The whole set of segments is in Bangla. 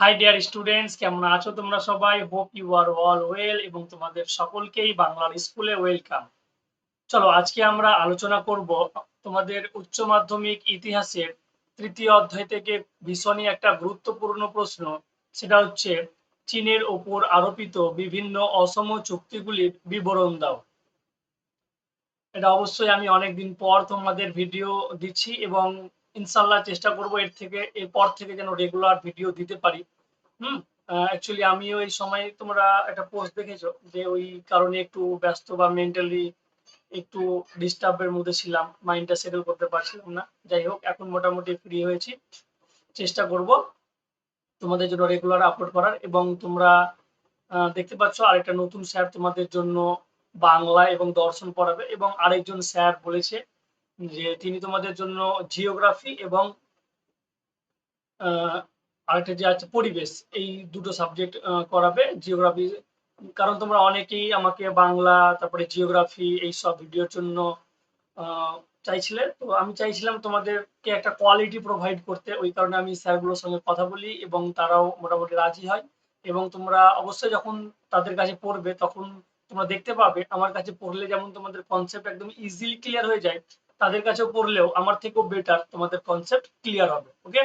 হাই ডিয়ার স্টুডেন্টস কেমন আছো তোমরা সবাই? Hope you are all well এবং তোমাদের সকলকেই বাংলার স্কুলে ওয়েলকাম চলো, আজকে আমরা আলোচনা করব তোমাদের উচ্চ মাধ্যমিক ইতিহাসের তৃতীয় অধ্যায় থেকে ভীষণই একটা গুরুত্বপূর্ণ প্রশ্ন। সেটা হচ্ছে, চীনের ওপর আরোপিত বিভিন্ন অসম চুক্তিগুলির বিবরণ দাও। এটা অবশ্যই আমি অনেকদিন পর তোমাদের ভিডিও দিচ্ছি এবং ইনশাল্লাহ চেষ্টা করব এর থেকে, এরপর থেকে যেন রেগুলার ভিডিও দিতে পারি। হুম? অ্যাকচুয়ালি আমিও এই সময় তোমরা একটা পোস্ট দেখেছ যে ওই কারণে একটু ব্যস্ত বা মেন্টালি একটু ডিস্টার্বের মধ্যে ছিলাম মাইন্ডটা সেটেল করতে পারছিলাম না। যাই হোক, এখন মোটামুটি ফ্রি হয়েছি। চেষ্টা করব তোমাদের জন্য রেগুলার আপলোড করার এবং তোমরা দেখতে পাচ্ছ আরেকটা নতুন স্যার তোমাদের জন্য বাংলা এবং দর্শন পড়াবে এবং আরেকজন স্যার বলেছে যে তিনি তোমাদের জন্য জিওগ্রাফি এবং আরেকটা যে আছে পরিবেশ, এই দুটো সাবজেক্ট করাবে জিওগ্রাফি কারণ তোমরা অনেকেই আমাকে বাংলা, তারপরে জিওগ্রাফি এই সব ভিডিওর জন্য চাইছিলে। তো আমি চাইছিলাম তোমাদেরকে একটা কোয়ালিটি প্রোভাইড করতে। ওই কারণে আমি স্যারগুলোর সঙ্গে কথা বলি এবং তারাও মোটামুটি রাজি হয়। এবং তোমরা অবশ্যই যখন তাদের কাছে পড়বে, তখন তোমরা দেখতে পাবে। আমার কাছে পড়লে যেমন তোমাদের কনসেপ্ট একদম ইজিলি ক্লিয়ার হয়ে যায় তাদের কাছেও পড়লেও আমার থেকেও বেটার তোমাদের কনসেপ্ট ক্লিয়ার হবে ওকে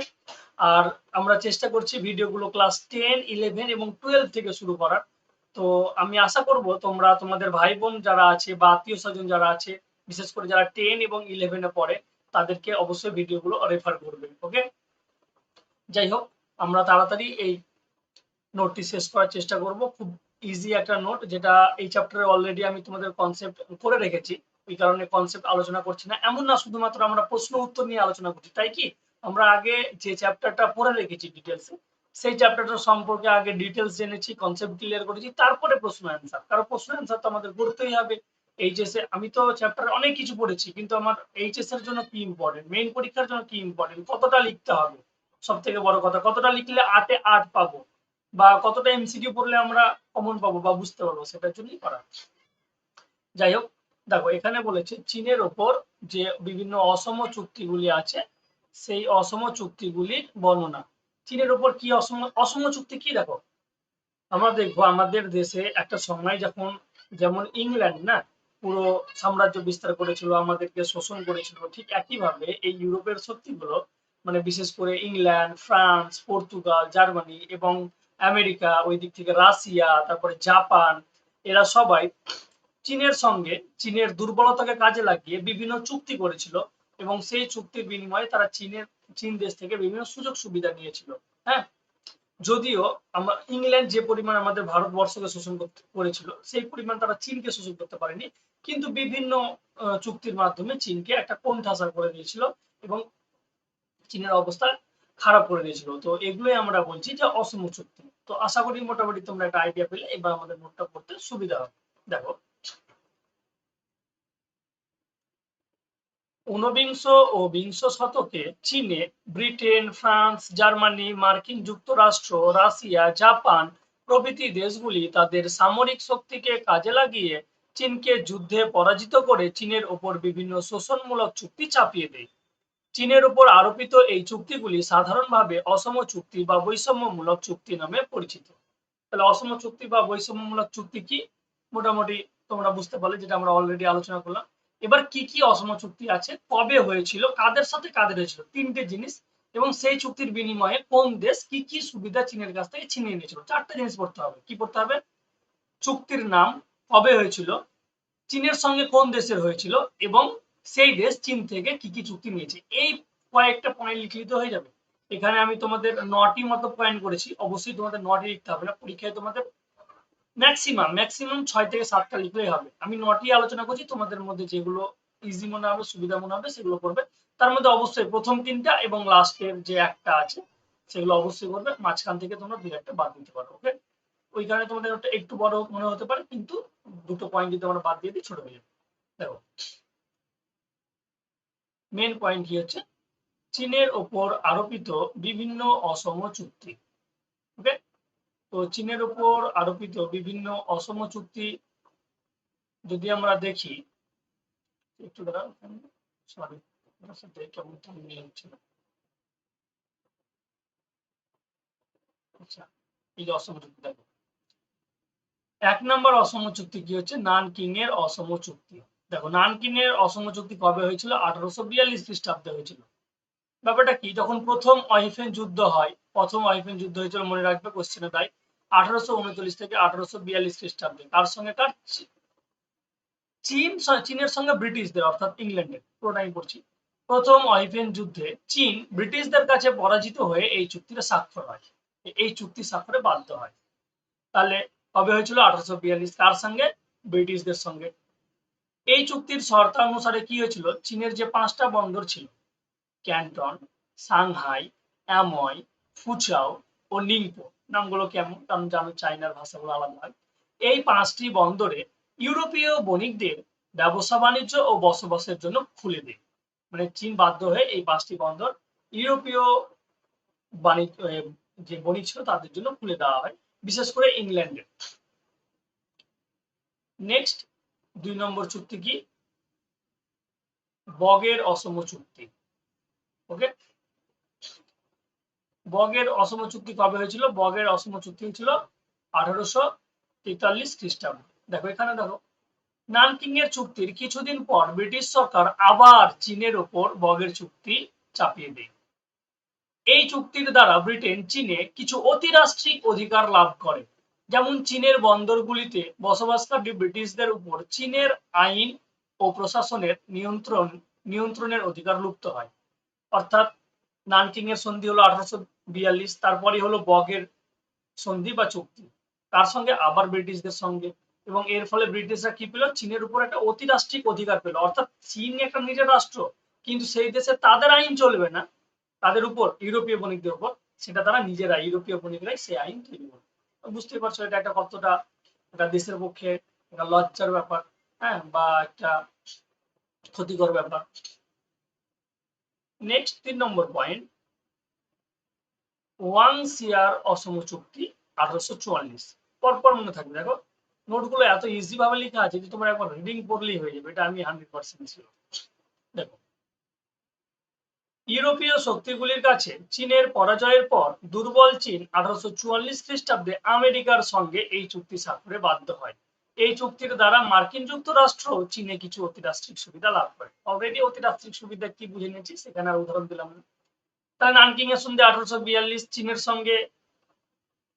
আর আমরা চেষ্টা করছি ভিডিওগুলো ক্লাস টেন ইলেভেন এবং টুয়েলভ থেকে শুরু করার। তো আমি আশা করব তোমরা, তোমাদের ভাই বোন যারা আছে বা আত্মীয় স্বজন যারা আছে, বিশেষ করে যারা টেন এবং ইলেভেনে পড়ে, তাদেরকে অবশ্যই ভিডিওগুলো রেফার করবে ওকে যাই হোক, আমরা তাড়াতাড়ি এই নোটটি শেষ করার চেষ্টা করব। খুব ইজি একটা নোট যেটা এই চ্যাপ্টারে অলরেডি আমি তোমাদের কনসেপ্ট করে রেখেছি। ওই কারণে কনসেপ্ট আলোচনা করছি না। এমন না শুধুমাত্র আমরা প্রশ্ন উত্তর নিয়ে আলোচনা করছি, তাই কি? আমরা আগে যে চ্যাপ্টারটা পড়ে রেখেছি ডিটেলসে সেই চ্যাপ্টারটা সম্পর্কে আগে ডিটেলস জেনেছি কনসেপ্ট ক্লিয়ার করেছি, তারপরে প্রশ্ন অ্যান্সার কারণ প্রশ্ন অ্যান্সার তো আমাদের করতেই হবে। এইচএস এ আমি তো চ্যাপ্টার অনেক কিছু পড়েছি, কিন্তু আমার এইচএস এর জন্য কি ইম্পর্টেন্ট মেইন পরীক্ষার জন্য কি ইম্পর্টেন্ট কতটা লিখতে হবে? সব থেকে বড় কথা, কতটা লিখলে আটে আট পাবো? বা কতটা এমসিকিউ পড়লে আমরা কমন পাবো বা বুঝতে পারব, সেটার জন্যই করা যাই হোক দেখো, এখানে বলেছে চীনের ওপর যে বিভিন্ন অসম চুক্তিগুলি আছে, সেই অসম চুক্তিগুলির বর্ণনা। চীনের ওপর কি অসম অসম চুক্তি কি দেখো? আমরা দেখব, আমাদের দেশে একটা সময় যখন, যেমন ইংল্যান্ড না, পুরো সাম্রাজ্য বিস্তার করেছিল, আমাদেরকে শোষণ করেছিল, ঠিক একইভাবে এই ইউরোপের শক্তিগুলো মানে বিশেষ করে ইংল্যান্ড, ফ্রান্স, পর্তুগাল, জার্মানি এবং আমেরিকা ওই দিক থেকে রাশিয়া, তারপরে জাপান, এরা সবাই চীনের সঙ্গে চীনের দুর্বলতাকে কাজে লাগিয়ে বিভিন্ন চুক্তি করেছিল এবং সেই চুক্তির বিনিময়ে তারা চীনের, চীন দেশ থেকে বিভিন্ন সুযোগ সুবিধা নিয়েছিল। হ্যাঁ? যদিও আমরা ইংল্যান্ড যে পরিমাণ আমাদের ভারতবর্ষকে শোষণ করেছিল, সেই পরিমাণ তারা চীনকে শোষণ করতে পারেনি। কিন্তু বিভিন্ন চুক্তির মাধ্যমে চীনকে একটা কোণঠাসা করে দিয়েছিল এবং চীনের অবস্থা খারাপ করে দিয়েছিল। তো এগুলোই আমরা বলছি যে অসম চুক্তি। তো আশা করি মোটামুটি তোমরা একটা আইডিয়া পেলে, এবার আমাদের নোটটা পড়তে সুবিধা হবে। দেখো ঊনবিংশ ও বিংশ শতকে চীনে ব্রিটেন, ফ্রান্স, জার্মানি, মার্কিন যুক্তরাষ্ট্র, রাশিয়া, জাপান প্রভৃতি দেশগুলি তাদের সামরিক শক্তিকে কাজে লাগিয়ে চীনকে যুদ্ধে পরাজিত করে চীনের ওপর বিভিন্ন শোষণমূলক চুক্তি চাপিয়ে দেয়। চীনের উপর আরোপিত এই চুক্তিগুলি সাধারণভাবে অসম চুক্তি বা বৈষম্যমূলক চুক্তি নামে পরিচিত। তাহলে অসম চুক্তি বা বৈষম্যমূলক চুক্তি কি? মোটামুটি তোমরা বুঝতে পারলে, যেটা আমরা অলরেডি আলোচনা করলাম। এবার কি কি অসম চুক্তি আছে, কবে হয়েছিল, কাদের সাথে কাদের হয়েছিল, তিনটে জিনিস, এবং সেই চুক্তির বিনিময়ে কোন দেশ কি কি সুবিধা চীনের কাছ থেকে ছিনিয়ে নিয়েছিল, চারটে জিনিস পড়তে হবে, কি পড়তে হবে? চুক্তির নাম, কবে হয়েছিল, চীনের সঙ্গে কোন দেশের হয়েছিল, এবং সেই দেশ চীন থেকে কি কি চুক্তি নিয়েছে, এই কয়েকটা পয়েন্ট লিখিত হয়ে যাবে। এখানে আমি তোমাদের নটি মতো পয়েন্ট করেছি, অবশ্যই তোমাদের নটি লিখতে হবে না, পরীক্ষায় তোমাদের ম্যাক্সিমাম ম্যাক্সিমাম ছয় থেকে সাতটা লিখলেই হবে। আমি নটি আলোচনা করছি, তোমাদের মধ্যে যেগুলো ইজি মনে হবে, সুবিধা মনে হবে, সেগুলো করবে। তার মধ্যে অবশ্যই প্রথম তিনটা এবং লাস্টের যে একটা আছে, সেগুলো অবশ্যই করবে। মাঝখান থেকে তোমরা দুই একটা বাদ দিতে পারো ওকে ওই কারণে তোমাদের ওটা একটু বড় মনে হতে পারে, কিন্তু দুটো পয়েন্ট যদি আমরা বাদ দিয়ে দিই, ছোট হয়ে দেখো। মেন পয়েন্ট কি হচ্ছে? চীনের ওপর আরোপিত বিভিন্ন অসম চুক্তি ওকে তো চীনের উপর আরোপিত বিভিন্ন অসম চুক্তি যদি আমরা দেখি, একটু আচ্ছা এক নম্বর অসম চুক্তি কি হচ্ছে? নানকিং এর অসম চুক্তি। দেখো নানকিং এর অসম চুক্তি কবে হয়েছিল? আঠারোশো বিয়াল্লিশ খ্রিস্টাব্দে হয়েছিল। ব্যাপারটা কি? যখন প্রথম অহিফেন যুদ্ধ হয়, প্রথম অহিফেন যুদ্ধ হয়েছিল, মনে রাখবে কোশ্চেনে তাই। খ্রিস্টাব্দে। চীন চীনের সঙ্গে ব্রিটিশদের কাছে পরাজিত হয়ে এই চুক্তিটা স্বাক্ষর হয়। এই চুক্তি স্বাক্ষরে বাধ্য হয়। তাহলে কবে হয়েছিল আঠারোশো বিয়াল্লিশ? কার সঙ্গে, ব্রিটিশদের সঙ্গে। এই চুক্তির শর্তানুসারে কি হয়েছিল? চীনের যে পাঁচটা বন্দর ছিল, ক্যান্টন, সাংহাই, অ্যাময়, ফুচাও ও নিংপো নামগুলো কেমন? কারণ জানো চাইনার ভাষাগুলো আলাদা। হয় এই পাঁচটি বন্দরে ইউরোপীয় বণিকদের ব্যবসা বাণিজ্য ও বসবাসের জন্য খুলে দেয়। মানে চীন বাধ্য হয়ে এই পাঁচটি বন্দর ইউরোপীয় বাণিজ্য যে বণিক ছিল তাদের জন্য খুলে দেওয়া হয়, বিশেষ করে ইংল্যান্ডে। নেক্সট দুই নম্বর চুক্তি কি? বগের অসম চুক্তি। ওকে বগের অসম চুক্তি কবে হয়েছিল? বগের অসম চুক্তি হয়েছিল আঠারোশো তেতাল্লিশ খ্রিস্টাব্দ। দেখো এখানে দেখো, নানকিং এর চুক্তির কিছুদিন পর ব্রিটিশ সরকার আবার চীনের ওপর বগের চুক্তি চাপিয়ে দেয়। এই চুক্তির দ্বারা ব্রিটেন চীনে কিছু অতিরাষ্ট্রিক অধিকার লাভ করে। যেমন চীনের বন্দরগুলিতে বসবাসকারী ব্রিটিশদের উপর চীনের আইন ও প্রশাসনের নিয়ন্ত্রণ, নিয়ন্ত্রণের অধিকার লুপ্ত হয়। অর্থাৎ নানকিং এর সন্ধি হলো আঠারোশো বিয়াল্লিশ তারপরে হলো বগের সন্ধি বা চুক্তি। তার সঙ্গে আবার ব্রিটিশদের সঙ্গে। এবং এর ফলে ব্রিটিশরা কি পেল? চীনের উপর একটা অতিরাষ্ট্রিক অধিকার পেল। অর্থাৎ চীন একটা নিজের রাষ্ট্র, কিন্তু সেই দেশে তাদের আইন চলবে না। তাদের উপর ইউরোপীয় বণিকদের উপর, সেটা তারা নিজেরা, ইউরোপীয় বণিকরাই সেই আইন তৈরি করবে। বুঝতে পারছ, এটা একটা কতটা একটা দেশের পক্ষে একটা লজ্জার ব্যাপার হ্যাঁ বা একটা ক্ষতিকর ব্যাপার। নেক্সট তিন নম্বর পয়েন্ট ওয়াং সিয়ার অসম চুক্তি আঠারোশো চুয়াল্লিশ। পরপর মনে থাকবে। দেখো, নোটগুলো এত ইজি ভাবে লেখা আছে যে তোমার একবার রিডিং পড়লেই হয়ে যাবে। এটা আমি হান্ড্রেড পার্সেন্ট ছিল। দেখো, ইউরোপীয় শক্তিগুলির কাছে চীনের পরাজয়ের পর দুর্বল চীন আঠারোশো চুয়াল্লিশ খ্রিস্টাব্দে আমেরিকার সঙ্গে এই চুক্তি স্বাক্ষরে বাধ্য হয়। এই চুক্তির দ্বারা মার্কিন যুক্তরাষ্ট্র চীনে কিছু অতিরাষ্ট্রিক সুবিধা লাভ করে। অলরেডি অতিরাষ্ট্রিক সুবিধা কি বুঝে নিয়েছি, সেখানে আর উদাহরণ দিলাম না। তাই নানকিং এর সন্ধে আঠারোশো বিয়াল্লিশ চীনের সঙ্গে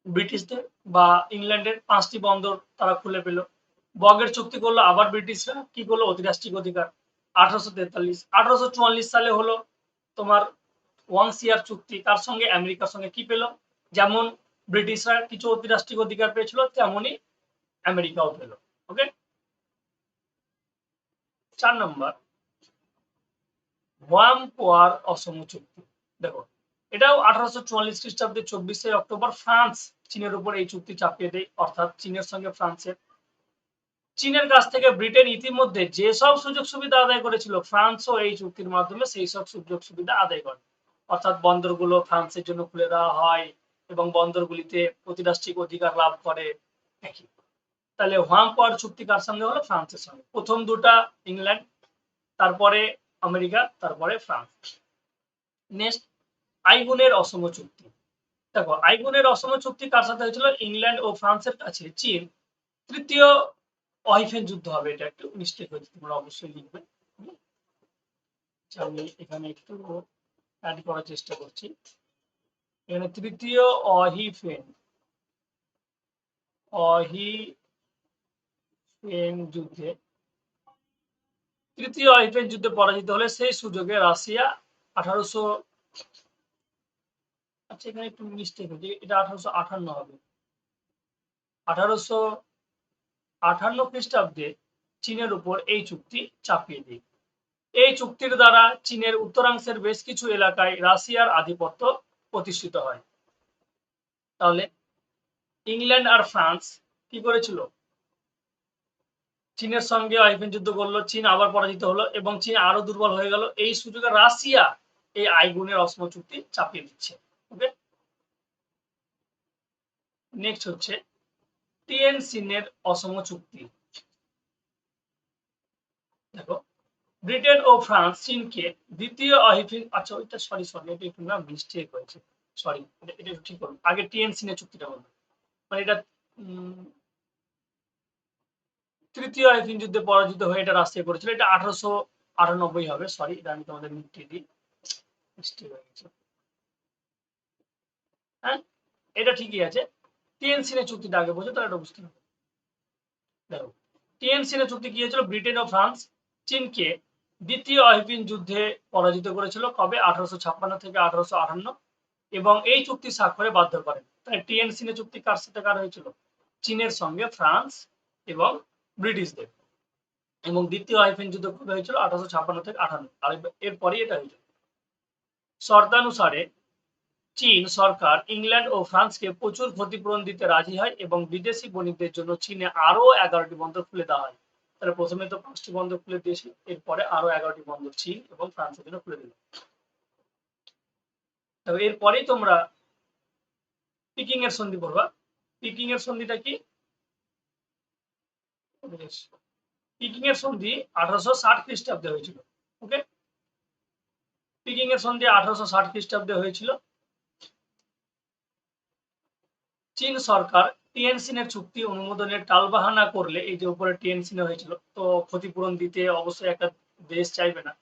ব্রিটিশদের বা ইংল্যান্ডের পাঁচটি বন্দর তারা খুলে পেল। বগের চুক্তি করল আবার ব্রিটিশরা, কি করল? অতিরাষ্ট্রিক অধিকার। আঠারোশো তেতাল্লিশ, আঠারোশো চুয়াল্লিশ সালে হলো তোমার ওয়ান সিয়ার চুক্তি। তার সঙ্গে আমেরিকার সঙ্গে কি পেল? যেমন ব্রিটিশরা কিছু অতিরাষ্ট্রিক অধিকার পেয়েছিল, তেমনই আমেরিকাও পেল ওকে চার নম্বর ওয়াম পোয়ার অসম চুক্তি। দেখো, এটাও আঠারোশো চুয়াল্লিশ খ্রিস্টাব্দে চব্বিশে অক্টোবর ফ্রান্স চীনের উপর এই চুক্তি চাপিয়ে দেয়, অর্থাৎ চীনের সঙ্গে ফ্রান্সের। চীনের কাছ থেকে ব্রিটেন ইতিমধ্যে যেসব সুযোগ সুবিধা আদায় করেছিল, ফ্রান্সও এই চুক্তির মাধ্যমে সেই সব সুযোগ সুবিধা আদায় করে। অর্থাৎ বন্দরগুলো ফ্রান্সের জন্য খুলে দেওয়া হয় এবং বন্দরগুলিতে প্রতিরাষ্ট্রিক অধিকার লাভ করে। তাহলে হোয়াম পাওয়ার চুক্তি কার সঙ্গে হলো? ফ্রান্সের সঙ্গে প্রথম দুটা ইংল্যান্ড তারপরে আমেরিকা তারপরে ফ্রান্স। নেক্সট আইগুনের অসম চুক্তি। দেখো আইগুনের অসম চুক্তি কার সাথে হয়েছিল? ইংল্যান্ড ও ফ্রান্সের কাছে। চীন। তৃতীয় অহিফেন যুদ্ধ হবে এটা একটু মিস্টেক হয়েছে তোমরা অবশ্যই লিখবে? আচ্ছা, আমি এখানে একটু অ্যাড করার চেষ্টা করছি। এখানে তৃতীয় অহিফেন অহিফেন যুদ্ধে। তৃতীয় অহিফেন যুদ্ধে পরাজিত হলে সেই সুযোগে রাশিয়া আঠারোশো আচ্ছা এখানে একটু মিস্টেক হয়েছে এটা আঠারোশো আঠান্ন হবে। আঠারোশো আঠান্ন খ্রিস্টাব্দে চীনের উপর এই চুক্তি চাপিয়ে দেয় এই চুক্তির দ্বারা চীনের উত্তরাংশের বেশ কিছু এলাকায় রাশিয়ার আধিপত্য প্রতিষ্ঠিত হয়। তাহলে ইংল্যান্ড আর ফ্রান্স কি করেছিল? চীনের সঙ্গে আইফেন যুদ্ধ করল, চীন আবার পরাজিত হলো এবং চীন আরও দুর্বল হয়ে গেল। এই সুযোগে রাশিয়া এই আইগুনের অস্ম চুক্তি চাপিয়ে দিচ্ছে। ওকে নেক্সট হচ্ছে টিএন সিনের অসম চুক্তি। দেখো, ব্রিটেন ও ফ্রান্স চীনকে দ্বিতীয় অহিফিন আচ্ছা ওইটা সরি সরি এটা একটু না মিস্টেক হয়েছে। সরি এটা ঠিক করুন। আগে টিএনসি নিয়ে চুক্তিটা বলব মানে এটা তৃতীয় আইফিন যুদ্ধে পরাজিত হয়ে এটা রাষ্ট্রীয় করেছিল। এটা আঠারোশো আটানব্বই হবে। সরি এটা আমি তোমাদের মিটিয়ে দিই। হয়ে, এটা ঠিকই আছে। টিএনসি নিয়ে চুক্তিটা আগে বোঝো তাহলে এটা বুঝতে হবে। দেখো টিএনসি নিয়ে চুক্তি কি হয়েছিল? ব্রিটেন ও ফ্রান্স চীনকে দ্বিতীয় আইফিন যুদ্ধে পরাজিত করেছিল কবে? আঠারোশো ছাপ্পান্ন থেকে আঠারোশো আটান্ন। এবং এই চুক্তি স্বাক্ষরে বাধ্য করেন তাই টিএনসি নিয়ে চুক্তি কার সাথে কার হয়েছিল? চীনের সঙ্গে ফ্রান্স এবং ব্রিটিশদের। এবং দ্বিতীয় আইফিন যুদ্ধ কবে হয়েছিল? আঠারোশো ছাপ্পান্ন থেকে আটান্ন আর এরপরই এটা হয়েছিল শর্তানুসারে চীন সরকার ইংল্যান্ড ও ফ্রান্সকে প্রচুর ক্ষতিপূরণ দিতে রাজি হয় এবং বিদেশি বণিকদের জন্য চীনে আরও এগারোটি বন্দর খুলে দেওয়া হয়। তাহলে প্রথমে তো পাঁচটি বন্দর খুলে দিয়েছিল এরপরে আরও এগারোটি বন্দর চীন এবং ফ্রান্সের জন্য খুলে দিল এরপরেই তোমরা পিকিং এর সন্ধি পড়বা। পিকিং এর সন্ধিটা কি? পিকিং এর সন্ধি আঠারোশো ষাট খ্রিস্টাব্দে হয়েছিল ওকে পিকিং এর সন্ধি আঠারোশো ষাট খ্রিস্টাব্দে হয়েছিল। চীন সরকার টিএনসিনের চুক্তি অনুমোদনের টালবাহানা করলে এই যে উপরে হয়েছিল, তো ক্ষতিপূরণ দিতে অবশ্যই একটা দেশ চাইবে না।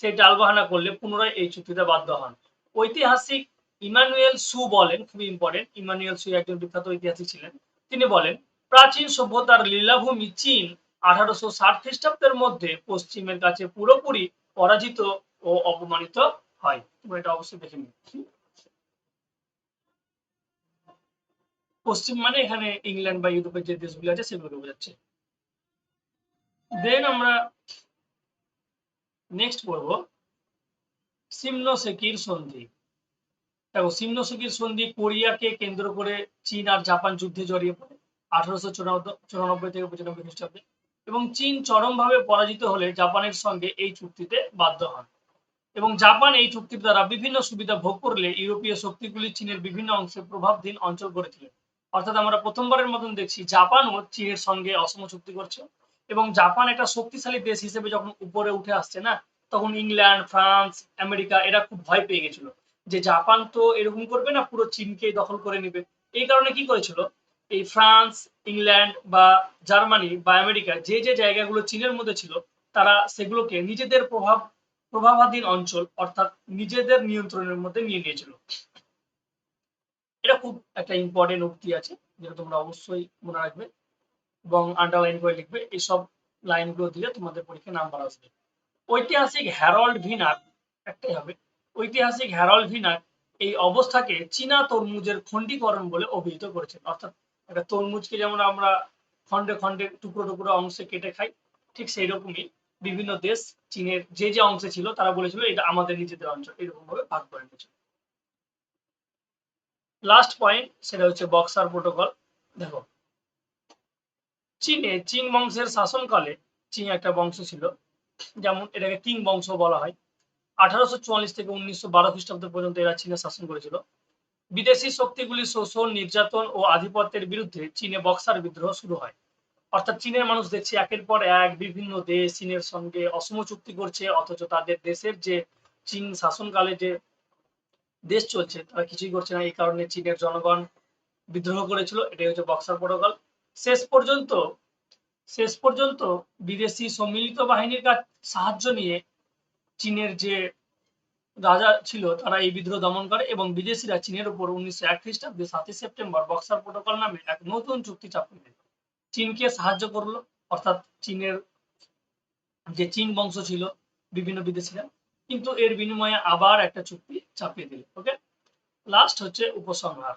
সেই টালবাহানা করলে পুনরায় এই চুক্তিতে বাধ্য হন। ঐতিহাসিক ইমানুয়েল সু বলেন, খুবই ইম্পর্টেন্ট ইমানুয়েল সু একজন বিখ্যাত ঐতিহাসিক ছিলেন। তিনি বলেন প্রাচীন সভ্যতার লীলাভূমি চীন আঠারোশো ষাট খ্রিস্টাব্দের মধ্যে পশ্চিমের কাছে পুরোপুরি পরাজিত ও অপমানিত হয়। এটা অবশ্যই দেখে নিও। পশ্চিম মানে এখানে ইংল্যান্ড বা ইউরোপের যে দেশগুলো আছে সেগুলোকে বোঝাচ্ছে। দেন আমরা নেক্সট পড়ব। সিমনোসেকির সন্ধি। দেখো, সিমনোসেকির সন্ধি কোরিয়াকে কেন্দ্র করে চীন আর জাপান যুদ্ধে জড়িয়ে পড়ে। আঠারোশো চুরানব্বই থেকে পঁচানব্বই খ্রিস্টাব্দে। এবং চীন চরমভাবে পরাজিত হলে জাপানের সঙ্গে এই চুক্তিতে বাধ্য হন। এবং জাপান এই চুক্তির দ্বারা বিভিন্ন সুবিধা ভোগ করলে ইউরোপীয় শক্তিগুলি চীনের বিভিন্ন অংশে প্রভাবধীন অঞ্চল অর্থাৎ আমরা প্রথমবারের মতন দেখছি জাপানও চীনের সঙ্গে অসম চুক্তি করছে। এবং জাপান একটা শক্তিশালী দেশ হিসেবে যখন উপরে উঠে আসছে না, তখন ইংল্যান্ড, ফ্রান্স, আমেরিকা এরা খুব ভয় পেয়ে গেছিল যে জাপান তো এরকম করবে না, পুরো চীনকে দখল করে নেবে। এই কারণে কি করেছিল? এই ফ্রান্স, ইংল্যান্ড বা জার্মানি বা আমেরিকা যে যে জায়গাগুলো চীনের মধ্যে ছিল, তারা সেগুলোকে নিজেদের প্রভাব, প্রভাবাধীন অঞ্চল অর্থাৎ নিজেদের নিয়ন্ত্রণের মধ্যে নিয়ে নিয়েছিল। এটা খুব একটা ইম্পর্টেন্ট উক্তি আছে, যেটা তোমরা অবশ্যই মনে রাখবে এবং আন্ডারলাইন করে লিখবে এইসব লাইনগুলো দিলে তোমাদের পরীক্ষায় নাম্বার আসবে। ঐতিহাসিক হ্যারল্ড ভিনার, একটাই হবে, ঐতিহাসিক হ্যারল্ড ভিনার এই অবস্থাকে চীনা তরমুজের খণ্ডীকরণ বলে অভিহিত করেছেন অর্থাৎ একটা তরমুজকে যেমন আমরা খন্ডে খন্ডে টুকরো টুকরো অংশে কেটে খাই, ঠিক সেই রকমই বিভিন্ন দেশ চীনের যে যে অংশে ছিল তারা বলেছিল এটা আমাদের নিজেদের অঞ্চল এরকম ভাবে ভাগ করে নিয়েছিল। লাস্ট পয়েন্ট সেটা হচ্ছে বক্সার প্রোটোকল দেখো, চীনে চিং বংশের শাসনকালে চিং একটা বংশ ছিল, যেমন এটাকে কিং বংশ বলা হয়। আঠারোশো চুয়াল্লিশ থেকে উনিশশো বারো খ্রিস্টাব্দ পর্যন্ত এরা চীনে শাসন করেছিল। বিদেশি শক্তিগুলির শোষণ, নির্যাতন ও আধিপত্যের বিরুদ্ধে চীনে বক্সার বিদ্রোহ শুরু হয়। অর্থাৎ চীনের মানুষ দেখছে একের পর এক বিভিন্ন দেশ চীনের সঙ্গে অসম চুক্তি করছে, অথচ তাদের দেশের যে চীন শাসনকালে যে দেশ চলছে, তারা কিছুই করছে না। এই কারণে চীনের জনগণ বিদ্রোহ করেছিল। এটাই হচ্ছে বক্সার প্রোটোকল। শেষ পর্যন্ত শেষ পর্যন্ত বিদেশি সম্মিলিত বাহিনীর কাছ সাহায্য নিয়ে চীনের যে রাজা ছিল, তারা এই বিদ্রোহ দমন করে এবং বিদেশিরা চীনের উপর উনিশশো এক খ্রিস্টাব্দে সাতই সেপ্টেম্বর বক্সার প্রোটোকল নামে এক নতুন চুক্তি চাপিয়ে দেয়। চীনকে সাহায্য করল, অর্থাৎ চীনের যে চীন বংশ ছিল, বিভিন্ন বিদেশিরা। কিন্তু এর বিনিময়ে আবার একটা চুক্তি চাপিয়ে দিল ওকে লাস্ট হচ্ছে উপসংহার।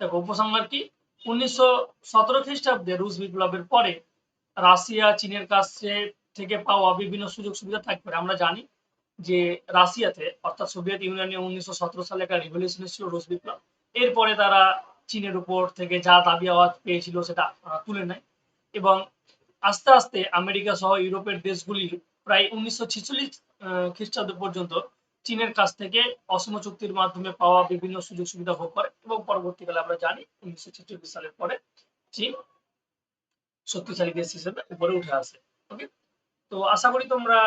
দেখো, উপসংহার কি? উনিশশো সতেরো খ্রিস্টাব্দে রুশ বিপ্লবের পরে রাশিয়া, চীনের কাছে থেকে পাওয়া বিভিন্ন সুযোগ সুবিধা থাকবে আমরা জানি যে রাশিয়াতে, অর্থাৎ সোভিয়েত ইউনিয়নে উনিশশো সতেরো সালে একটা রিভলিউশন ছিল রুশ বিপ্লব। এরপরে তারা চীনের উপর থেকে যা দাবি আওয়াজ পেয়েছিল সেটা তুলে নেয়। এবং আস্তে আস্তে আমেরিকা সহ ইউরোপের দেশগুলি প্রায় উনিশশো খ্রিস্টাব্দ পর্যন্ত চীনের কাছ থেকে অসম চুক্তির মাধ্যমে পাওয়া বিভিন্ন সুযোগ সুবিধা ভোগ করে এবং পরবর্তীকালে আমরা জানি উনিশশো ছেচল্লিশ সালের পরে চীন শক্তিশালী দেশ হিসেবে উপরে উঠে আসে। ওকে তো আশা করি তোমরা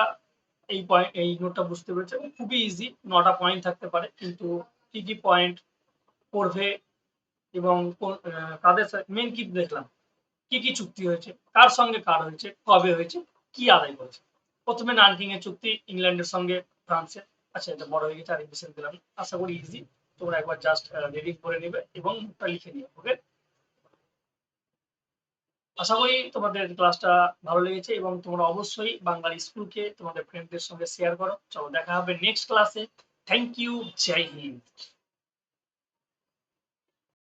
এই পয়েন্ট এই নোটটা বুঝতে পেরেছ এবং খুবই ইজি নটা পয়েন্ট থাকতে পারে। কিন্তু কি কি পয়েন্ট পড়বে এবং কাদের মেন কি দেখলাম? কি কি চুক্তি হয়েছে? কার সঙ্গে কার হয়েছে? কবে হয়েছে? কি আদায় করেছে? প্রথমে নানকিং এর চুক্তি, ইংল্যান্ডের সঙ্গে ফ্রান্সের আচ্ছা এটা বড় হয়ে গেছে, আর বিশেষ দিলাম। আশা করি ইজি তোমরা একবার জাস্ট রিডিং করে নেবে এবং লিখে নিও ওকে আশা করি তোমাদের ক্লাসটা ভালো লেগেছে এবং তোমরা অবশ্যই বাঙালি স্কুলকে তোমাদের ফ্রেন্ডদের সঙ্গে শেয়ার করো। চলো দেখা হবে নেক্সট ক্লাসে থ্যাংক ইউ জয় হিন্দ